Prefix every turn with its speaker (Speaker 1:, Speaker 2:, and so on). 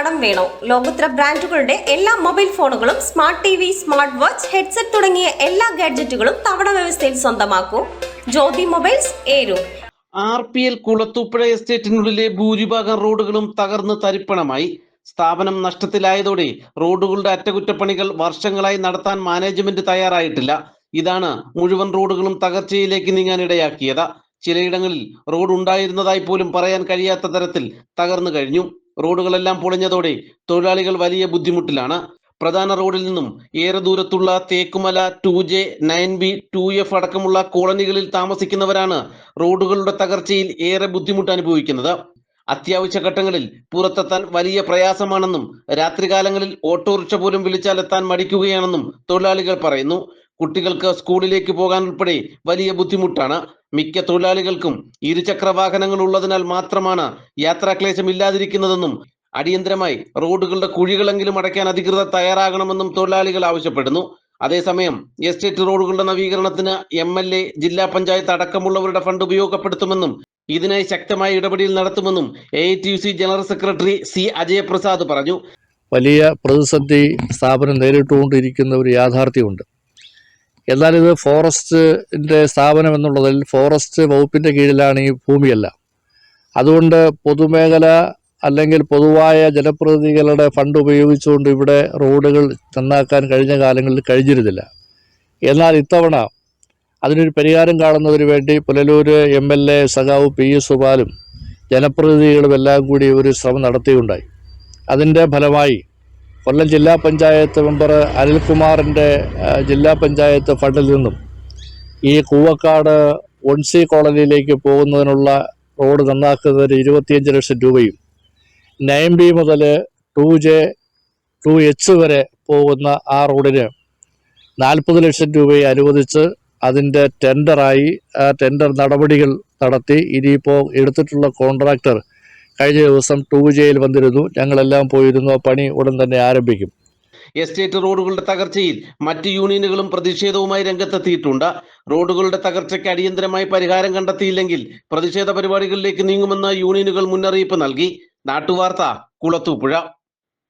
Speaker 1: കടം വേണോ? ലോകോത്തര ബ്രാൻഡുകളുടെ എല്ലാ മൊബൈൽ ഫോണുകളും smart T V smart watch headset തുടങ്ങിയ എല്ലാ ഗാഡ്ജറ്റുകളും തവണ വ്യവസ്ഥയിൽ സ്വന്തമാക്കൂ. Jyothi mobiles Eroor
Speaker 2: R P L Kulathupuzha എസ്റ്റേറ്റിനുള്ളിലെ ഭൂരിഭാഗം റോഡുകളും തകർന്ന് തരിപ്പണമായി. സ്ഥാപനം നഷ്ടത്തിലായതോടെ റോഡുകളുടെ അറ്റകുറ്റപ്പണികൾ വർഷങ്ങളായി നടത്താൻ മാനേജ്മെന്റ് തയ്യാറായിട്ടില്ല. ഇതാണ് മുഴുവൻ റോഡുകളും തകർച്ചയിലേക്ക് നീങ്ങാൻ ഇടയാക്കിയത്. ചിലയിടങ്ങളിൽ റോഡ് ഉണ്ടായിരുന്നതായി പോലും പറയാൻ കഴിയാത്ത തരത്തിൽ തകർന്നു കഴിഞ്ഞു. റോഡുകളെല്ലാം പൊളിഞ്ഞതോടെ തൊഴിലാളികൾ വലിയ ബുദ്ധിമുട്ടിലാണ്. പ്രധാന റോഡിൽ നിന്നും ഏറെ ദൂരത്തുള്ള Thekkumala two J nine B two F അടക്കമുള്ള കോളനികളിൽ താമസിക്കുന്നവരാണ് റോഡുകളുടെ തകർച്ചയിൽ ഏറെ ബുദ്ധിമുട്ട് അനുഭവിക്കുന്നത്. അത്യാവശ്യ ഘട്ടങ്ങളിൽ പുറത്തെത്താൻ വലിയ പ്രയാസമാണെന്നും രാത്രികാലങ്ങളിൽ ഓട്ടോറിക്ഷ പോലും വിളിച്ചാൽ എത്താൻ മടിക്കുകയാണെന്നും തൊഴിലാളികൾ പറയുന്നു. കുട്ടികൾക്ക് സ്കൂളിലേക്ക് പോകാൻ ഉൾപ്പെടെ വലിയ ബുദ്ധിമുട്ടാണ്. മിക്ക തൊഴിലാളികൾക്കും ഇരുചക്ര വാഹനങ്ങൾ ഉള്ളതിനാൽ മാത്രമാണ് യാത്രാക്ലേശം ഇല്ലാതിരിക്കുന്നതെന്നും അടിയന്തരമായി റോഡുകളുടെ കുഴികളെങ്കിലും അടയ്ക്കാൻ അധികൃതർ തയ്യാറാകണമെന്നും തൊഴിലാളികൾ ആവശ്യപ്പെടുന്നു. അതേസമയം എസ്റ്റേറ്റ് റോഡുകളുടെ നവീകരണത്തിന് എം എൽ എ ജില്ലാ പഞ്ചായത്ത് അടക്കമുള്ളവരുടെ ഫണ്ട് ഉപയോഗപ്പെടുത്തുമെന്നും ഇതിനായി ശക്തമായ ഇടപെടൽ നടത്തുമെന്നും A general secretary C Ajayaprasad പറഞ്ഞു.
Speaker 3: വലിയ പ്രതിസന്ധി സ്ഥാപനം നേരിട്ടുകൊണ്ടിരിക്കുന്ന ഒരു യാഥാർത്ഥ്യമുണ്ട്. എന്നാൽ ഇത് ഫോറസ്റ്റിന്റെ സ്ഥാപനം എന്നുള്ളതിൽ ഫോറസ്റ്റ് വകുപ്പിന്റെ കീഴിലാണ് ഈ ഭൂമിയെല്ലാം. അതുകൊണ്ട് പൊതുമേഖല അല്ലെങ്കിൽ പൊതുവായ ജനപ്രതിനിധികളുടെ ഫണ്ട് ഉപയോഗിച്ചുകൊണ്ട് ഇവിടെ റോഡുകൾ നന്നാക്കാൻ കഴിഞ്ഞ കാലങ്ങളിൽ കഴിഞ്ഞിരുന്നില്ല. എന്നാൽ ഇത്തവണ അതിനൊരു പരിഹാരം കാണുന്നതിന് വേണ്ടി പുനലൂർ എം എൽ എ സഖാവ് പി എസ് സുബാലും ജനപ്രതിനിധികളും എല്ലാം കൂടി ഒരു ശ്രമം നടത്തിയുണ്ടായി. അതിന്റെ ഫലമായി കൊല്ലം ജില്ലാ പഞ്ചായത്ത് മെമ്പർ അനിൽകുമാറിന്റെ ജില്ലാ പഞ്ചായത്ത് ഫണ്ടിൽ നിന്നും ഈ കൂവക്കാട് ഒൺസി കോളനിയിലേക്ക് പോകുന്നതിനുള്ള റോഡ് നന്നാക്കുന്നതിന് ഇരുപത്തിയഞ്ച് ലക്ഷം രൂപയും നയൻ ബി മുതൽ ടു ജെ ടു എച്ച് വരെ പോകുന്ന ആ റോഡിന് നാൽപ്പത് ലക്ഷം രൂപയെ അനുവദിച്ച് അതിന്റെ ടെൻഡറായി ആ ടെൻഡർ നടപടികൾ നടത്തി. ഇനിയിപ്പോൾ എടുത്തിട്ടുള്ള കോൺട്രാക്ടർ കഴിഞ്ഞ ദിവസം ടു ജയിൽ വന്നിരുന്നു. ഞങ്ങളെല്ലാം പോയിരുന്നു. പണി ഉടൻ തന്നെ ആരംഭിക്കും.
Speaker 2: എസ്റ്റേറ്റ് റോഡുകളുടെ തകർച്ചയിൽ മറ്റ് യൂണിയനുകളും പ്രതിഷേധവുമായി രംഗത്തെത്തിയിട്ടുണ്ട്. റോഡുകളുടെ തകർച്ചയ്ക്ക് അടിയന്തരമായി പരിഹാരം കണ്ടെത്തിയില്ലെങ്കിൽ പ്രതിഷേധ പരിപാടികളിലേക്ക് നീങ്ങുമെന്ന് യൂണിയനുകൾ മുന്നറിയിപ്പ് നൽകി. നാട്ടുവാർത്ത കുളത്തൂപ്പുഴ.